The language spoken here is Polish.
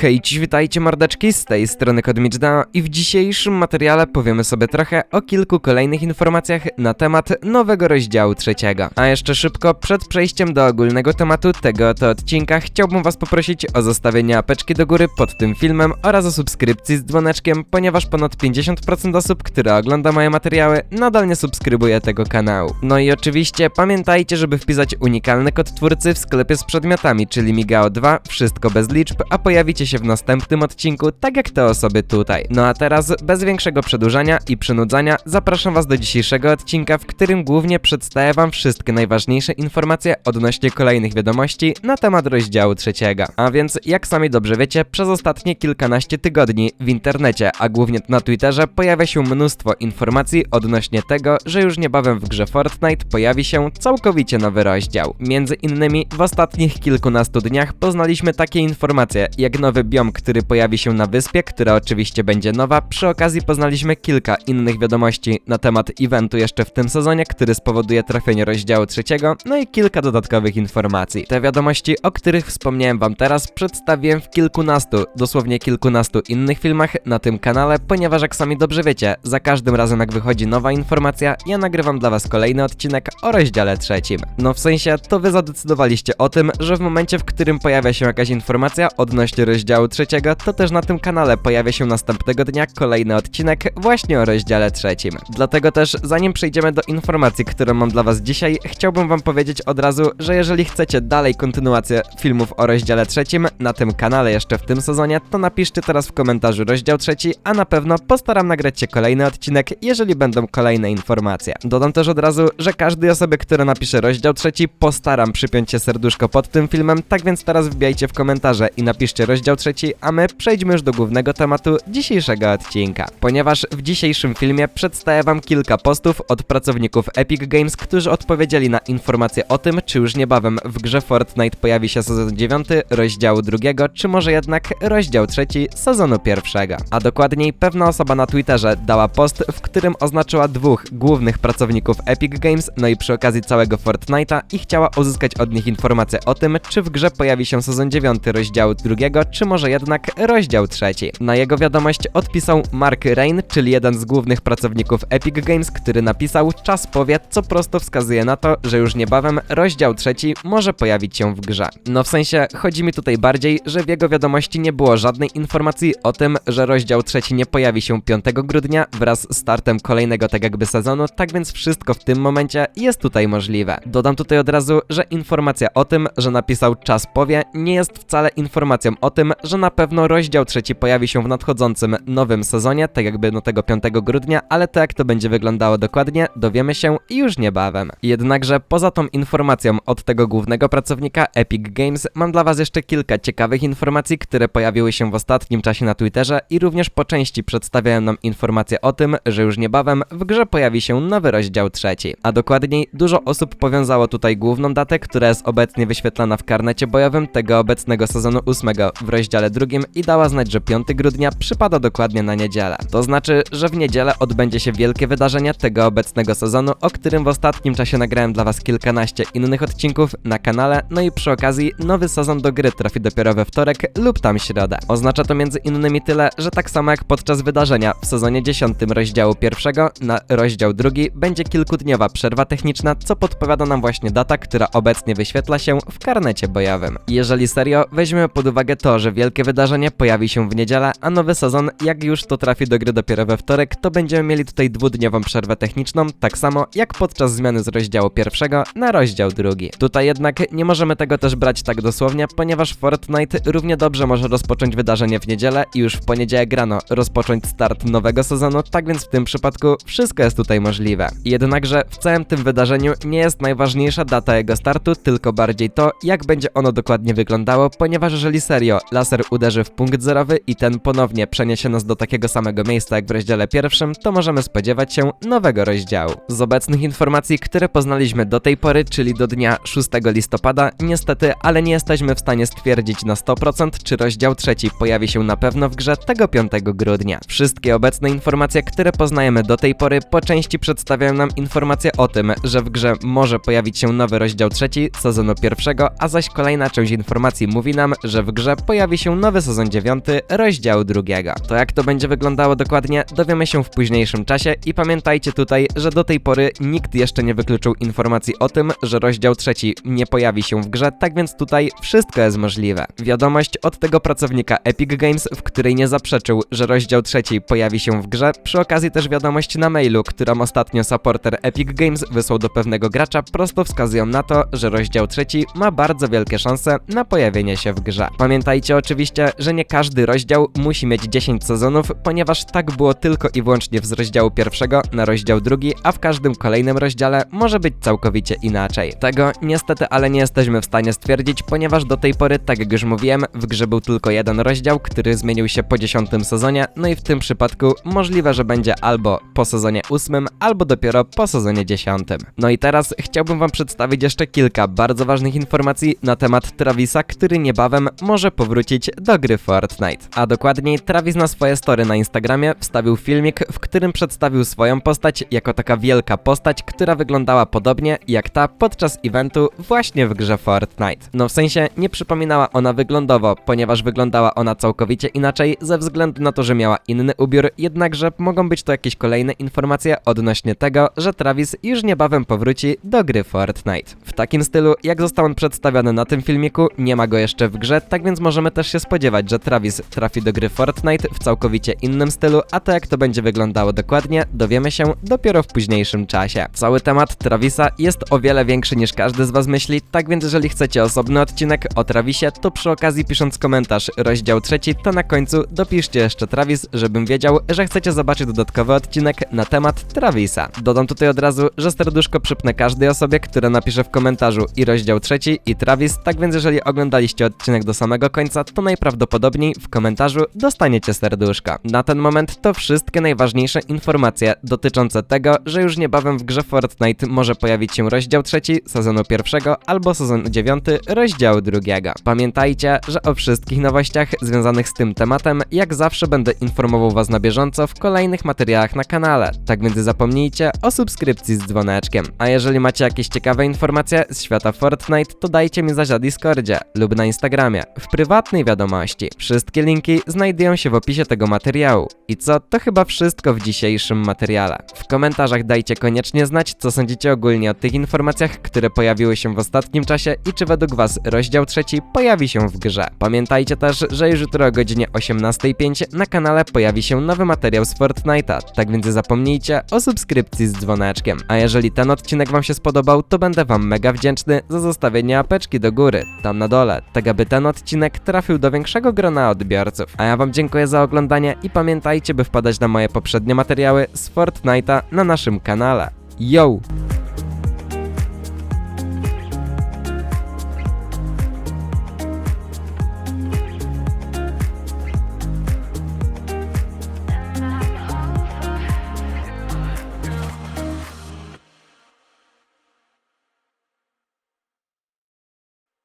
Hej, dziś witajcie mordeczki, z tej strony Kodmiczdao i w dzisiejszym materiale powiemy sobie trochę o kilku kolejnych informacjach na temat nowego rozdziału trzeciego. A jeszcze szybko, przed przejściem do ogólnego tematu tego oto odcinka, chciałbym was poprosić o zostawienie apeczki do góry pod tym filmem oraz o subskrypcji z dzwoneczkiem, ponieważ ponad 50% osób, które ogląda moje materiały, nadal nie subskrybuje tego kanału. No i oczywiście pamiętajcie, żeby wpisać unikalny kod twórcy w sklepie z przedmiotami, czyli Migao2, wszystko bez liczb, a pojawicie się w następnym odcinku, tak jak te osoby tutaj. No a teraz, bez większego przedłużania i przynudzania, zapraszam was do dzisiejszego odcinka, w którym głównie przedstawię wam wszystkie najważniejsze informacje odnośnie kolejnych wiadomości na temat rozdziału trzeciego. A więc, jak sami dobrze wiecie, przez ostatnie kilkanaście tygodni w internecie, a głównie na Twitterze, pojawia się mnóstwo informacji odnośnie tego, że już niebawem w grze Fortnite pojawi się całkowicie nowy rozdział. Między innymi w ostatnich kilkunastu dniach poznaliśmy takie informacje, jak nowy biom, który pojawi się na wyspie, która oczywiście będzie nowa. Przy okazji poznaliśmy kilka innych wiadomości na temat eventu jeszcze w tym sezonie, który spowoduje trafienie rozdziału trzeciego, no i kilka dodatkowych informacji. Te wiadomości, o których wspomniałem wam teraz, przedstawiłem w kilkunastu, dosłownie kilkunastu innych filmach na tym kanale, ponieważ jak sami dobrze wiecie, za każdym razem jak wychodzi nowa informacja, ja nagrywam dla was kolejny odcinek o rozdziale trzecim. No w sensie, to wy zadecydowaliście o tym, że w momencie, w którym pojawia się jakaś informacja odnośnie rozdziału trzeciego, to też na tym kanale pojawia się następnego dnia kolejny odcinek właśnie o rozdziale trzecim. Dlatego też, zanim przejdziemy do informacji, które mam dla was dzisiaj, chciałbym wam powiedzieć od razu, że jeżeli chcecie dalej kontynuację filmów o rozdziale trzecim na tym kanale jeszcze w tym sezonie, to napiszcie teraz w komentarzu rozdział trzeci, a na pewno postaram nagrać się kolejny odcinek, jeżeli będą kolejne informacje. Dodam też od razu, że każdej osobie, która napisze rozdział trzeci, postaram przypiąć się serduszko pod tym filmem, tak więc teraz wbijajcie w komentarze i napiszcie rozdział trzeci, a my przejdźmy już do głównego tematu dzisiejszego odcinka. Ponieważ w dzisiejszym filmie przedstawię wam kilka postów od pracowników Epic Games, którzy odpowiedzieli na informacje o tym, czy już niebawem w grze Fortnite pojawi się sezon 9 rozdziału drugiego, czy może jednak rozdział trzeci sezonu pierwszego. A dokładniej pewna osoba na Twitterze dała post, w którym oznaczyła dwóch głównych pracowników Epic Games, no i przy okazji całego Fortnite'a i chciała uzyskać od nich informacje o tym, czy w grze pojawi się sezon 9 rozdziału drugiego, czy może jednak rozdział trzeci. Na jego wiadomość odpisał Mark Rain, czyli jeden z głównych pracowników Epic Games, który napisał Czas powie, co prosto wskazuje na to, że już niebawem rozdział trzeci może pojawić się w grze. No w sensie, chodzi mi tutaj bardziej, że w jego wiadomości nie było żadnej informacji o tym, że rozdział trzeci nie pojawi się 5 grudnia wraz z startem kolejnego tak jakby sezonu, tak więc wszystko w tym momencie jest tutaj możliwe. Dodam tutaj od razu, że informacja o tym, że napisał Czas powie, nie jest wcale informacją o tym, że na pewno rozdział trzeci pojawi się w nadchodzącym nowym sezonie, tak jakby no tego 5 grudnia, ale to jak to będzie wyglądało dokładnie, dowiemy się już niebawem. Jednakże poza tą informacją od tego głównego pracownika Epic Games, mam dla was jeszcze kilka ciekawych informacji, które pojawiły się w ostatnim czasie na Twitterze i również po części przedstawiają nam informacje o tym, że już niebawem w grze pojawi się nowy rozdział trzeci. A dokładniej, dużo osób powiązało tutaj główną datę, która jest obecnie wyświetlana w karnecie bojowym tego obecnego sezonu 8 w rozdziale drugim i dała znać, że 5 grudnia przypada dokładnie na niedzielę. To znaczy, że w niedzielę odbędzie się wielkie wydarzenie tego obecnego sezonu, o którym w ostatnim czasie nagrałem dla was kilkanaście innych odcinków na kanale, no i przy okazji nowy sezon do gry trafi dopiero we wtorek lub tam środę. Oznacza to między innymi tyle, że tak samo jak podczas wydarzenia w sezonie 10 rozdziału pierwszego na rozdział drugi będzie kilkudniowa przerwa techniczna, co podpowiada nam właśnie data, która obecnie wyświetla się w karnecie bojowym. Jeżeli serio weźmiemy pod uwagę to, że wielkie wydarzenie pojawi się w niedzielę, a nowy sezon, jak już to trafi do gry dopiero we wtorek, to będziemy mieli tutaj dwudniową przerwę techniczną, tak samo jak podczas zmiany z rozdziału pierwszego na rozdział drugi. Tutaj jednak nie możemy tego też brać tak dosłownie, ponieważ Fortnite równie dobrze może rozpocząć wydarzenie w niedzielę i już w poniedziałek rano rozpocząć start nowego sezonu, tak więc w tym przypadku wszystko jest tutaj możliwe. Jednakże w całym tym wydarzeniu nie jest najważniejsza data jego startu, tylko bardziej to, jak będzie ono dokładnie wyglądało, ponieważ jeżeli serio laser uderzy w punkt zerowy i ten ponownie przeniesie nas do takiego samego miejsca jak w rozdziale pierwszym, to możemy spodziewać się nowego rozdziału. Z obecnych informacji, które poznaliśmy do tej pory, czyli do dnia 6 listopada, niestety, ale nie jesteśmy w stanie stwierdzić na 100%, czy rozdział trzeci pojawi się na pewno w grze tego 5 grudnia. Wszystkie obecne informacje, które poznajemy do tej pory, po części przedstawiają nam informacje o tym, że w grze może pojawić się nowy rozdział trzeci sezonu pierwszego, a zaś kolejna część informacji mówi nam, że w grze pojawi pojawi się nowy sezon 9, rozdziału drugiego. To jak to będzie wyglądało dokładnie, dowiemy się w późniejszym czasie i pamiętajcie tutaj, że do tej pory nikt jeszcze nie wykluczył informacji o tym, że rozdział trzeci nie pojawi się w grze, tak więc tutaj wszystko jest możliwe. Wiadomość od tego pracownika Epic Games, w której nie zaprzeczył, że rozdział trzeci pojawi się w grze, przy okazji też wiadomość na mailu, którą ostatnio supporter Epic Games wysłał do pewnego gracza, prosto wskazują na to, że rozdział trzeci ma bardzo wielkie szanse na pojawienie się w grze. Pamiętajcie oczywiście, że nie każdy rozdział musi mieć 10 sezonów, ponieważ tak było tylko i wyłącznie z rozdziału pierwszego na rozdział drugi, a w każdym kolejnym rozdziale może być całkowicie inaczej. Tego niestety ale nie jesteśmy w stanie stwierdzić, ponieważ do tej pory, tak jak już mówiłem, w grze był tylko jeden rozdział, który zmienił się po 10 sezonie, no i w tym przypadku możliwe, że będzie albo po sezonie 8, albo dopiero po sezonie 10. No i teraz chciałbym wam przedstawić jeszcze kilka bardzo ważnych informacji na temat Travisa, który niebawem może powrócić do gry Fortnite. A dokładniej Travis na swoje story na Instagramie wstawił filmik, w którym przedstawił swoją postać jako taka wielka postać, która wyglądała podobnie jak ta podczas eventu właśnie w grze Fortnite. No w sensie nie przypominała ona wyglądowo, ponieważ wyglądała ona całkowicie inaczej ze względu na to, że miała inny ubiór, jednakże mogą być to jakieś kolejne informacje odnośnie tego, że Travis już niebawem powróci do gry Fortnite. W takim stylu, jak został on przedstawiony na tym filmiku, nie ma go jeszcze w grze, tak więc możemy też się spodziewać, że Travis trafi do gry Fortnite w całkowicie innym stylu, a to jak to będzie wyglądało dokładnie, dowiemy się dopiero w późniejszym czasie. Cały temat Travisa jest o wiele większy niż każdy z was myśli, tak więc jeżeli chcecie osobny odcinek o Travisie, to przy okazji pisząc komentarz rozdział trzeci, to na końcu dopiszcie jeszcze Travis, żebym wiedział, że chcecie zobaczyć dodatkowy odcinek na temat Travisa. Dodam tutaj od razu, że serduszko przypnę każdej osobie, która napisze w komentarzu i rozdział trzeci i Travis, tak więc jeżeli oglądaliście odcinek do samego końca, to najprawdopodobniej w komentarzu dostaniecie serduszko. Na ten moment to wszystkie najważniejsze informacje dotyczące tego, że już niebawem w grze Fortnite może pojawić się rozdział trzeci sezonu pierwszego albo sezon dziewiąty rozdziału drugiego. Pamiętajcie, że o wszystkich nowościach związanych z tym tematem jak zawsze będę informował was na bieżąco w kolejnych materiałach na kanale, tak więc zapomnijcie o subskrypcji z dzwoneczkiem. A jeżeli macie jakieś ciekawe informacje z świata Fortnite, to dajcie mi znać na Discordzie lub na Instagramie, w prywatnej wiadomości. Wszystkie linki znajdują się w opisie tego materiału. I co, to chyba wszystko w dzisiejszym materiale. W komentarzach dajcie koniecznie znać, co sądzicie ogólnie o tych informacjach, które pojawiły się w ostatnim czasie i czy według was rozdział trzeci pojawi się w grze. Pamiętajcie też, że już jutro o godzinie 18.05 na kanale pojawi się nowy materiał z Fortnite'a, tak więc zapomnijcie o subskrypcji z dzwoneczkiem. A jeżeli ten odcinek wam się spodobał, to będę wam mega wdzięczny za zostawienie apeczki do góry, tam na dole, tak aby ten odcinek trafił do większego grona odbiorców. A ja wam dziękuję za oglądanie i pamiętajcie, by wpadać na moje poprzednie materiały z Fortnite'a na naszym kanale. Yo!